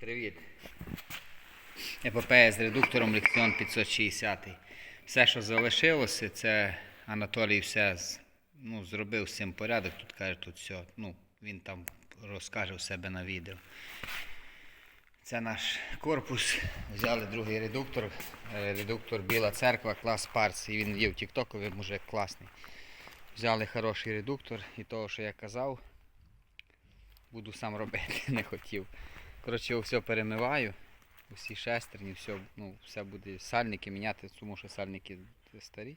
Привіт. Епопея з редуктором Лексіон 560. Все, що залишилося, це Анатолій все ну, зробив цим порядок. Тут каже, тут все. Ну, він там розкаже у себе на відео. Це наш корпус. Взяли другий редуктор. Е, Редуктор Біла церква, клас Парс. І він є в Тіктоку, він мужик класний. Взяли хороший редуктор і того, що я казав, буду сам робити, не хотів. Коротше, все перемиваю, усі шестерні, все, ну, все буде сальники міняти, тому що сальники старі.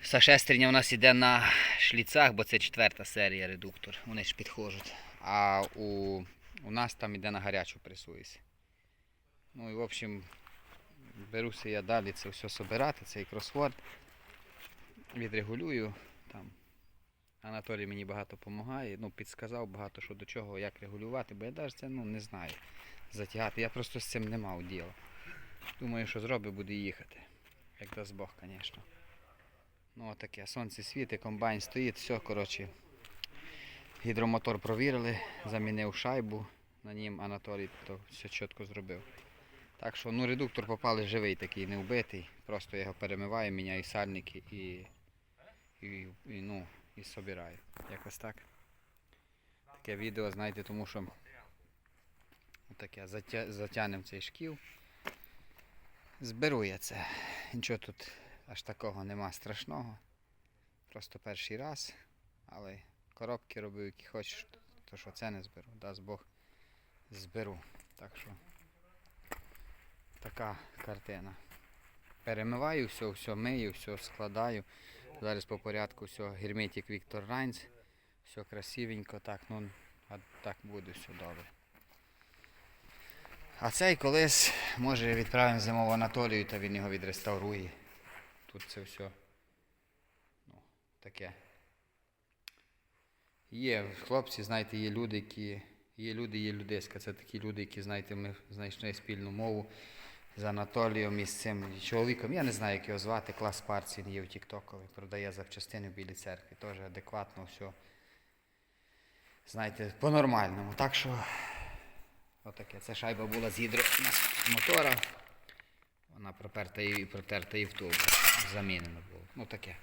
Вся шестерня у нас йде на шліцах, бо це четверта серія редуктор. Вони ж підходять. А у, у нас там йде на гарячу пресується. Ну і в общем, беруся я далі це все собирати, цей кросворд. Відрегулюю. Там. Анатолій мені багато допомагає, ну, підсказав багато що до чого, як регулювати, бо я навіть це ну, не знаю затягати. Я просто з цим не мав діла. Думаю, що зробить, буде їхати. Як дасть Бог, звісно. Ну, таке, сонце світить, комбайн стоїть, все, коротше. Гідромотор провірили, замінив шайбу на нім Анатолій то все чітко зробив. Так що ну, редуктор попали живий такий, не вбитий. Просто я його перемиваю, міняю сальники і, і, і, ну, і собираю. Якось так. Таке відео, знаєте, тому що таке затя, затягнемо цей шкіл. Зберу я це. Нічого тут аж такого нема страшного. Просто перший раз. Але коробки робив, які хочеш, то що це не зберу. Дасть Бог зберу. Так що така картина. Перемиваю все, все мию, все складаю. Зараз по порядку все герметик Віктор Райнц. Все красивенько, так, ну а так буде все добре. А цей колись, може, відправимо зимову Анатолію, та він його відреставрує. Тут це все ну, таке. Є хлопці, знаєте, є люди, які. Є люди, є людиська. Це такі люди, які, знаєте, ми знайшли спільну мову з Анатолієм і з цим чоловіком. Я не знаю, як його звати, клас парці є в Тіктокові, продає запчастини в Білій церкві. Теж адекватно все. Знаєте, по-нормальному. Так що, отаке. Це шайба була з гідромотора. Вона проперта і протерта і втулка. Замінена було. Ну таке.